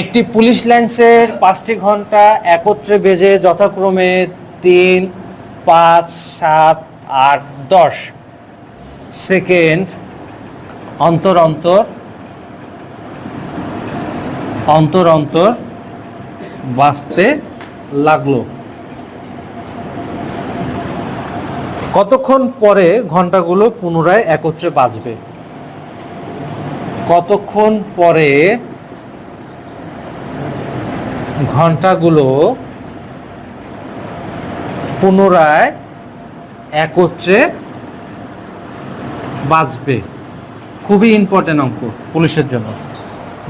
একটি পুলিশ লাইন্সের পাঁচটি ঘণ্টা একত্রে বেজে যথাক্রমে তিন, পাঁচ, সাত, আট, দশ সেকেন্ড অন্তর অন্তর অন্তর অন্তর বাঁচতে লাগল। কতক্ষণ পরে ঘন্টাগুলো পুনরায় একত্রে বাজবে কতক্ষণ পরে ঘন্টাগুলো পুনরায় একত্রে বাজবে। খুবই ইম্পর্টেন্ট অঙ্ক পুলিশের জন্য।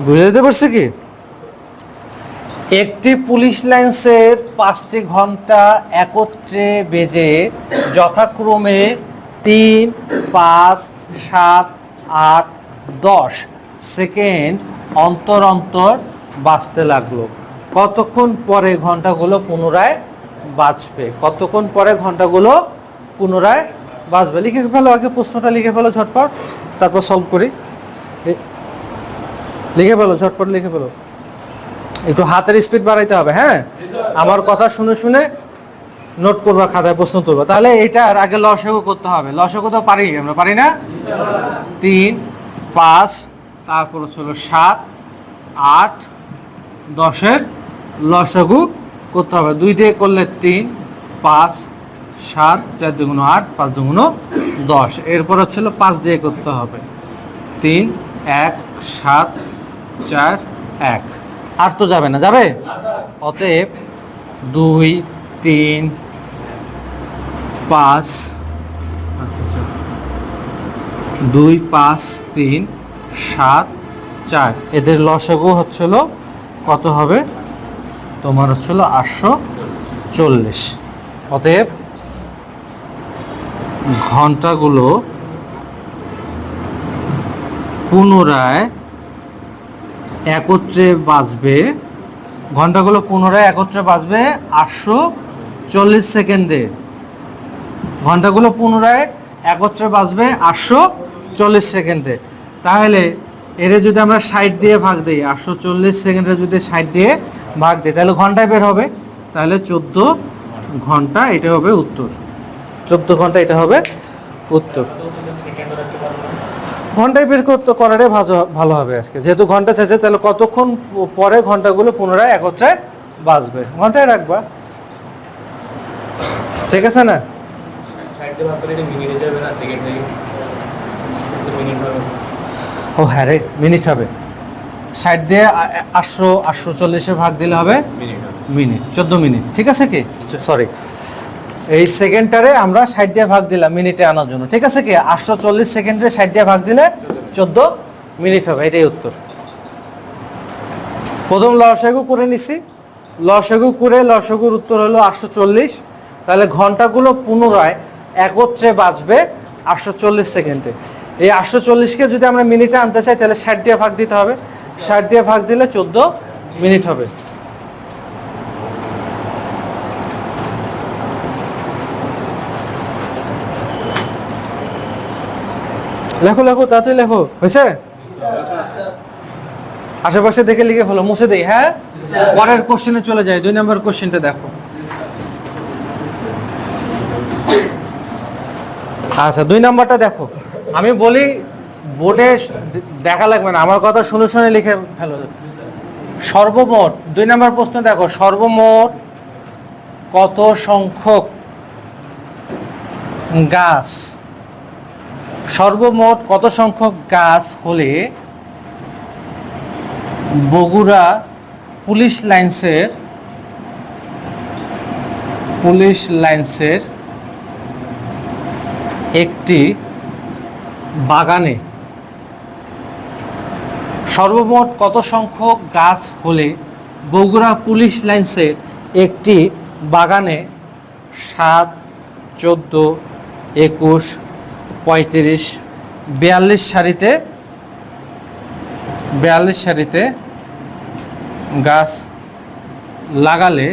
বুঝে যেতে পারছি কি? একটি পুলিশ লাইন্সের পাঁচটি ঘণ্টা একত্রে বেজে যথাক্রমে তিন, পাঁচ, সাত, আট, দশ সেকেন্ড অন্তর অন্তর বাঁচতে লাগল। কতক্ষণ পরে ঘন্টাগুলো পুনরায় বাঁচবে কতক্ষণ পরে ঘন্টাগুলো পুনরায় বাঁচবে লিখে ফেলো আগে প্রশ্নটা লিখে ফেলো ঝটপট তারপর সলভ করি। লিখে ফেলো ঝটপট লিখে ফেলো। একটু হাতের স্পিড বাড়াইতে হবে হ্যাঁ? আমার কথা শুনে শুনে নোট করবা খাতায় প্রশ্ন তুলবা। তাহলে এইটার আগে লসাগু করতে হবে। লসাগু তো পারি আমরা পারি না? তিন পাঁচ তারপর হচ্ছে সাত আট দশের লসাগু করতে হবে। দুই দিয়ে করলে তিন, পাঁচ, সাত, চার দুগুণ আট, পাঁচ দুগুণ দশ। এরপর হচ্ছে হলো পাঁচ দিয়ে করতে হবে। তিন, এক, সাত, চার, এক। আর তো যাবে না। যাবে? অতএব দুই, তিন, পাঁচ, দুই, পাঁচ, তিন, সাত, চার। এদের লসাগু হচ্ছিল কত হবে? তোমার হচ্ছিল আটশো চল্লিশ। অতএব ঘন্টাগুলো পুনরায় একত্রে বাজবে ঘন্টাগুলো পুনরায় একত্রে বাজবে আটশো চল্লিশ সেকেন্ডে। ঘন্টাগুলো পুনরায় একত্রে বাজবে আটশো চল্লিশ সেকেন্ডে। তাহলে এর যদি আমরা ষাট দিয়ে ভাগ দিই, আটশো চল্লিশ সেকেন্ডে যদি ষাট দিয়ে ভাগ দিই তাহলে ঘন্টায় বের হবে, তাহলে চোদ্দ ঘণ্টা এটা হবে উত্তর। চোদ্দ ঘণ্টা এটা হবে উত্তর। ঘন্টায় বের করতে করাটাই ভালো হবে আজকে। যেহেতু ঘণ্টা শেষে, তাহলে কতক্ষণ পরে ঘন্টাগুলো পুনরায় একত্রে বাজবে? ঘন্টায় রাখবা। ঠিক আছে না? দিয়ে ও হ্যাঁ রে, মিনিট হবে। ষাট দিয়ে আটশো আটশো চল্লিশে ভাগ দিলে হবে মিনিট, চোদ্দ মিনিট, ঠিক আছে কি? সরি এই সেকেন্ডটারে আমরা ষাট দিয়ে ভাগ দিলাম মিনিটে আনার জন্য, ঠিক আছে কি? আটশো চল্লিশ সেকেন্ডে ষাট দিয়ে ভাগ দিলে চোদ্দ মিনিট হবে, এটাই উত্তর। প্রথম লসাগু করে নিছি। লসাগু করে, লসাগুর উত্তর হলো আটশো চল্লিশ। তাহলে ঘন্টাগুলো পুনরায় একত্রে বাজবে আটশো চল্লিশ সেকেন্ডে এই আটশো চল্লিশকে যদি আমরা মিনিটে আনতে চাই, তাহলে ষাট দিয়ে ভাগ দিতে হবে। ষাট দিয়ে ভাগ দিলে চোদ্দ মিনিট হবে। লেখো লেখো, তাড়াতাড়ি লেখো। হয়েছে? আশেপাশে দেখে লিখে ফেলো, মুছে দেই হ্যাঁ? পরের কোশ্চেনে চলে যায় দুই নম্বর কোশ্চেনটা দেখো। আচ্ছা দুই নাম্বারটা দেখো। আমি বলি বোর্ডে দেখা লাগবে না। আমার কথা শুনে শুনে লিখে ফেলো। সর্বমোট, দুই নম্বর প্রশ্ন দেখো, সর্বমোট কত সংখ্যক গাছ? সর্বমোট কত সংখ্যক গাছ হলে বগুড়া পুলিশ লাইন্সের পুলিশ লাইন্সের একটি বাগানে সর্বমোট কত সংখ্যক গাছ হলে বগুড়া পুলিশ লাইন্সের একটি বাগানে সাত, চোদ্দ, একুশ, পঁয়ত্রিশ, বিয়াল্লিশ সারিতে বিয়াল্লিশ সারিতে গাছ লাগালে,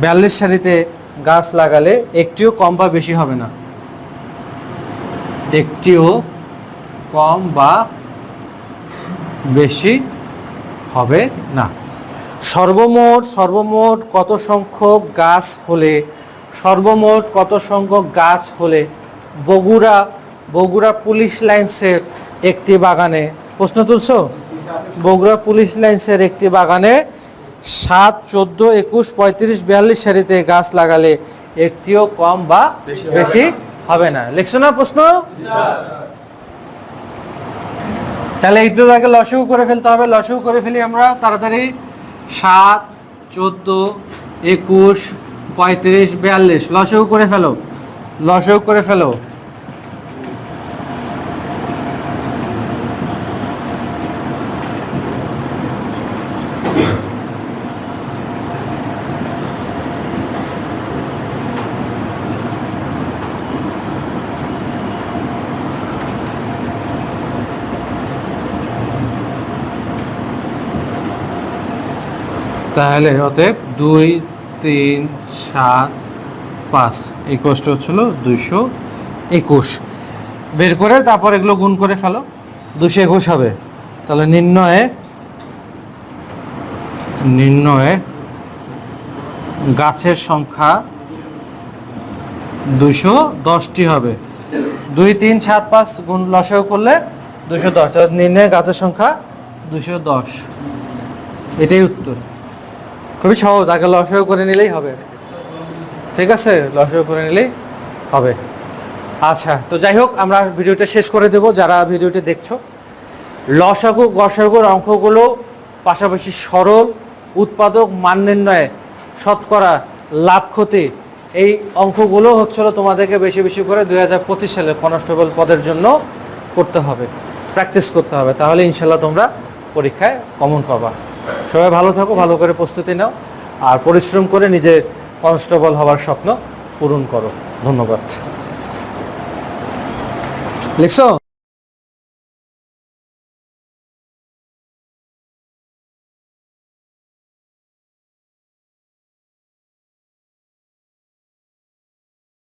বিয়াল্লিশ সারিতে গাছ লাগালে একটিও কম বা বেশি হবে না। একটিও কম বা বেশি হবে না। সর্বমোট সর্বমোট কত সংখ্যক গাছ হলে সর্বমোট কত সংখ্যক গাছ হলে বগুড়া বগুড়া পুলিশ লাইন্সের একটি বাগানে প্রশ্ন তুলছো? বগুড়া পুলিশ লাইন্সের একটি বাগানে সাত চোদ্দ একুশ পঁয়ত্রিশ বিয়াল্লিশ সারিতে গাছ লাগালে একটিও কম বা বেশি হবে না। লিখছো না প্রশ্ন? তাহলে একটু আগে লসও করে ফেলতে হবে, লসও করে ফেলি আমরা। তাড়াতাড়ি। সাত, চোদ্দ, একুশ, পঁয়ত্রিশ, বিয়াল্লিশ। লসও করে ফেলো। লসও করে ফেলো। তাহলে অতএব দুই, তিন, সাত, পাঁচ। এই কষ্ট হচ্ছিল দুইশো একুশ। বের করে তারপর এগুলো গুণ করে ফেলো। দুশো একুশ হবে। তাহলে নির্ণয়ে নির্ণয়ে গাছের সংখ্যা দুশো দশটি হবে। দুই, তিন, সাত, পাঁচ গুণ লসাও করলে দুশো। দশ নির্ণয়ে গাছের সংখ্যা দুশো দশ। এটাই উত্তর। খুবই সহজ, আগে লসাগু করে নিলেই হবে। ঠিক আছে? লসাগু করে নিলেই হবে। আচ্ছা তো যাই হোক, আমরা ভিডিওটা শেষ করে দেব। যারা ভিডিওটি দেখছ, লসাগু, গসাগুর অঙ্কগুলো পাশাপাশি সরল, উৎপাদক, মান নির্ণয়ে শতকরা লাভ, ক্ষতি, এই অঙ্কগুলো হচ্ছিল তোমাদেরকে বেশি বেশি করে দুই হাজার পঁচিশ সালে কনস্টেবল পদের জন্য করতে হবে, প্র্যাকটিস করতে হবে। তাহলে ইনশাল্লাহ তোমরা পরীক্ষায় কমন পাবা। সবাই ভালো থাকো, ভালো করে প্রস্তুতি নাও আর পরিশ্রম করে নিজের কনস্টেবল হওয়ার স্বপ্ন পূরণ করো। ধন্যবাদ। লিখছো?